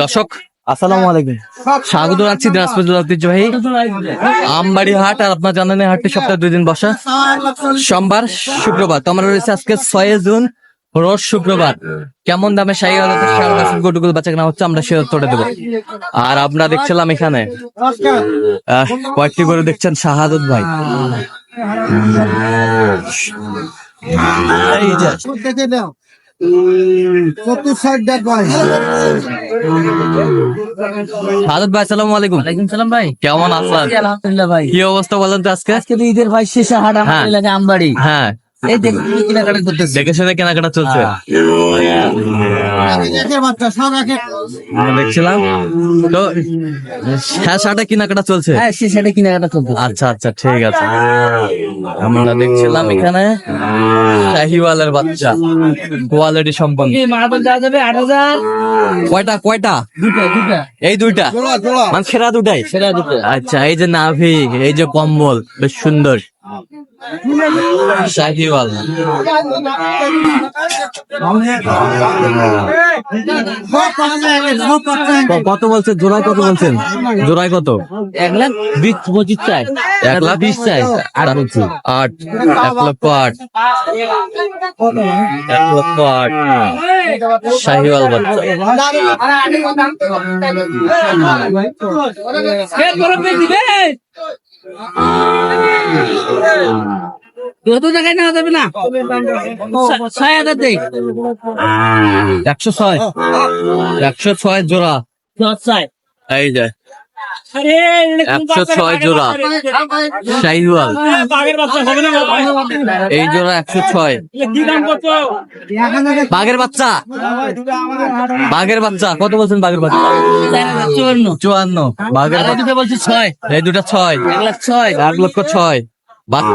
দর্শক আসসালামু আলাইকুম। স্বাগত জানাচ্ছি দিনাজপুর ঐতিহ্যবাহী আমবাড়ি হাট আর আপনার জানেন হাটটি সপ্তাহে দুই দিন বসা। সোমবার শুক্রবার তো আমরা রয়েছে আজকে ছয় জুন রোজ শুক্রবার। কেমন দামে সার গরুগুলো বাচ্চা কেনা হচ্ছে আমরা সে উত্তরে দেবো। আর আপনারা দেখছিলাম এখানে আহ, কয়েকটি গরু দেখছেন শাহাদত ভাই। এই যে, ভাই আলাইকুম। ওয়ালাইকুম সালাম ভাই। কেমন আছেন? আলহামদুলিল্লাহ ভাই। কি অবস্থা বলেন তো আজকে? আজকে তো ঈদের ভাই শেষে হাট হ্যাঁ। আমার আমবাড়ি। হ্যাঁ। এই দেখুন কি কেনাকাটা করতেছে। দেখে শুনে কেনাকাটা চলছে। দেখছিলাম। তো হ্যাঁ শাটা কেনাকাটা চলছে। হ্যাঁ কেনাকাটা আচ্ছা আচ্ছা ঠিক আছে। আমরা দেখছিলাম এখানে শাহিওয়ালের বাচ্চা কোয়ালিটি সম্পন্ন। যাবে আট হাজার। কয়টা কয়টা? দুটা দুটা এই দুইটা? মানে সেরা দুটাই? সেটা দুটো। আচ্ছা এই যে নাভি এই যে কম্বল বেশ সুন্দর। কত বলছেন? জোড়ায় কত বলছেন? জোড়ায় কত? এক লাখ বিশ পঁচিশ চাই। এক লাখ বিশ চাই। আট। আট। এক লক্ষ আট। এক লক্ষ আট। শাহিওয়াল বাচ্চা। কত টাকায় নেওয়া যাবে না? ছয় হাজার দেই। একশো ছয়। একশো ছয় জোড়া। এই যে। একশো ছয় জোড়া। শাহিওয়াল। এই জোড়া একশো ছয়। বাঘের বাচ্চা। বাঘের বাচ্চা। কত বলছেন বাঘের বাচ্চা? চুয়ান্ন। চুয়ান্ন। বাঘের বাচ্চা। দুটো বলছি ছয়। এই দুটা ছয়। এক লাখ ছয়। এক লক্ষ ছয়। বাচ্চা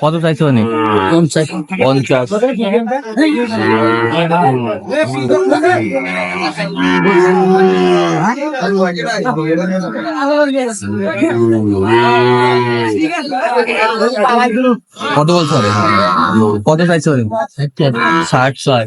কত চাইছো উনি পঞ্চাশ কত বলছো? কত চাইছো? ষাট ষাট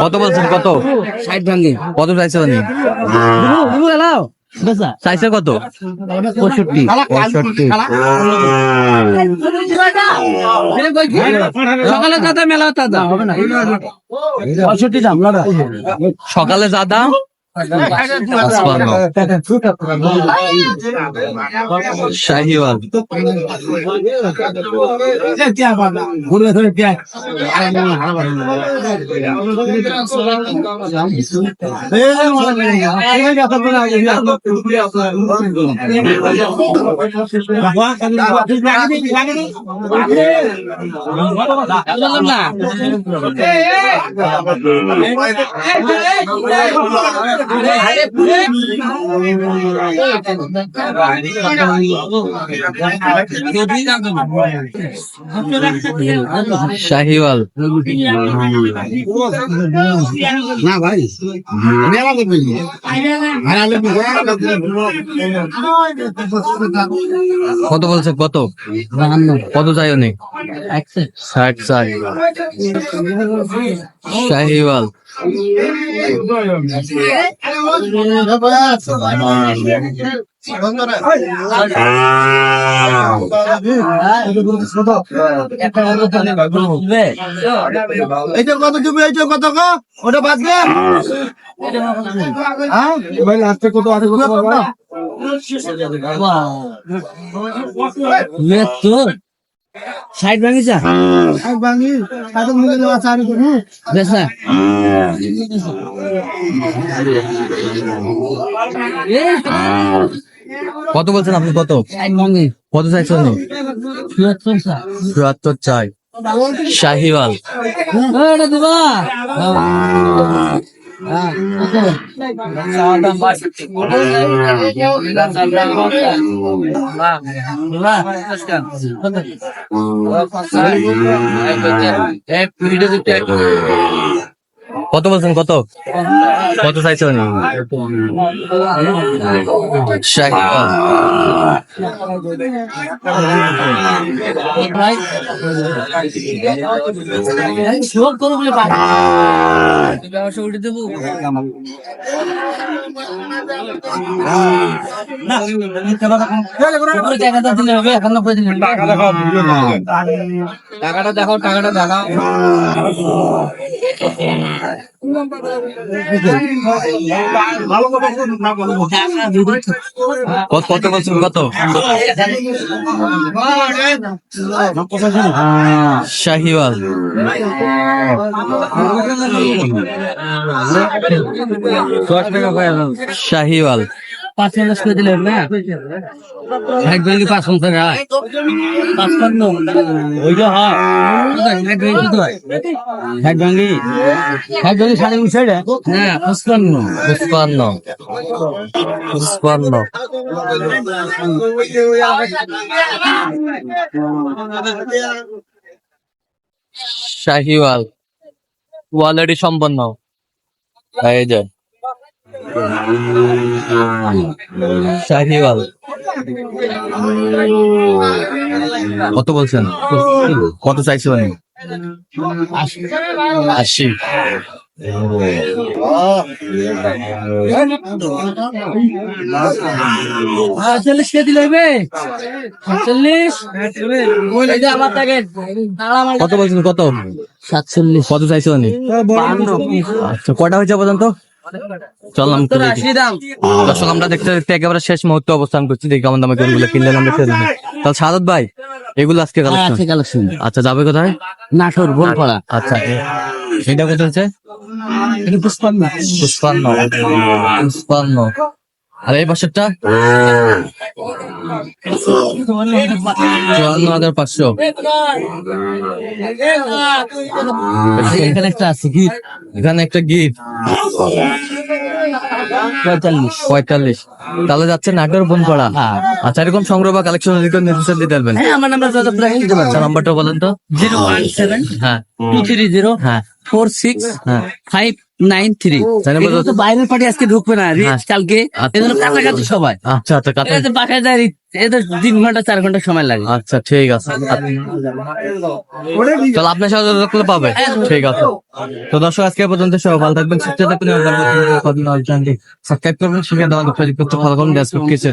কত বলছেন? কত? ষাট ভাঙ্গে কত চাইছো উনি চাইছে কত? পঁয়ষট্টি। পঁয়ষট্টি। সকালে দাদা মেলা দাদা। পঁয়ষট্টি দাম সকালে যা দাম? আসমানো শাহিওয়াল না শাহিওয়াল। না ভাই আমি আমাকে বলি কত বলছে? কত? কত চাই অনেক ষাট চাই শাহিওয়াল। কত দিবি এইটা কত গো ওটা বাদ হ্যাঁ সাইড দেওয়া চারি করে। বেশ না। কত বলছেন আপনি কত? সাইড কত চাইছেন চুয়াত্তর চাই। শাহিওয়াল। এটা দিবা কত বলছেন কত? কত চাইছেন? টাকাটা দেখাও টাকাটা দেখাও। কত কত বলছেন কত শাহিওয়াল শাহিওয়াল। পাঁচ করে দিলে হবে না? এক ব্যাংকে পাঁচ পঞ্চাশ হয় পাঁচপান্ন ওইটা হয়। এক ব্যাংকে তো হয়? এক ব্যাংকে এক ব্যাংকে সাড়ে উনিশ হ্যাঁ পঁচপান্ন। শাহিওয়াল। অলরেডি সম্পন্ন। এই যে। শাহিওয়াল কত বলছেন? কত চাইছে মানে আশি। চল্লিশ কে দিলে চল্লিশ কত বলছেন কত? সাতচল্লিশ। কত চাইছে আচ্ছা কটা হয়েছে পর্যন্ত চললাম একটু দেখি। আশি দাম। দর্শক আমরা দেখতে দেখতে একেবারে শেষ মুহূর্তে অবস্থান করছি। দেখি কেমন দামে কোনগুলো কিনলেন আমরা সেরে তাহলে সাদত ভাই এগুলো আজকে কালেকশন কালেকশন আচ্ছা যাবে কোথায়? নাটোর আচ্ছা এটা কত হচ্ছে? পুষ্পান্ন। পুষ্পান্ন। পুষ্পান্ন। আর এই পাশেরটা চুয়ান্ন হাজার পাঁচশো। এখানে একটা আছে কি এখানে একটা গিট পঁয়তাল্লিশ। পঁয়তাল্লিশ। তাহলে যাচ্ছে নাটোর বনপাড়া হ্যাঁ আচ্ছা এরকম সংগ্রহ বা কালেকশন নির্দেশ দিতে পারবেন। হ্যাঁ আমার নাম্বার পারছেন আচ্ছা নাম্বারটা বলেন তো। জিরো ওয়ান সেভেন হ্যাঁ। টু থ্রি জিরো হ্যাঁ। ফোর সিক্স হ্যাঁ। ফাইভ নাইন থ্রি বাইরের পার্টি আজকে ঢুকবে না হ্যাঁ। কালকে। আচ্ছা। কাছাকাছি সবাই। আচ্ছা আচ্ছা কাতে বাসায় যায় এদের তিন ঘণ্টা চার ঘণ্টা সময় লাগে। আচ্ছা ঠিক আছে। তাহলে আপনার সাথে পাবে। ঠিক আছে। তো দর্শক আজকে পর্যন্ত সবাই ভালো থাকবেন সুস্থ থাকবেন সাবস্ক্রাইব করবেন সেখানে দেওয়া ফেসবুক কিছু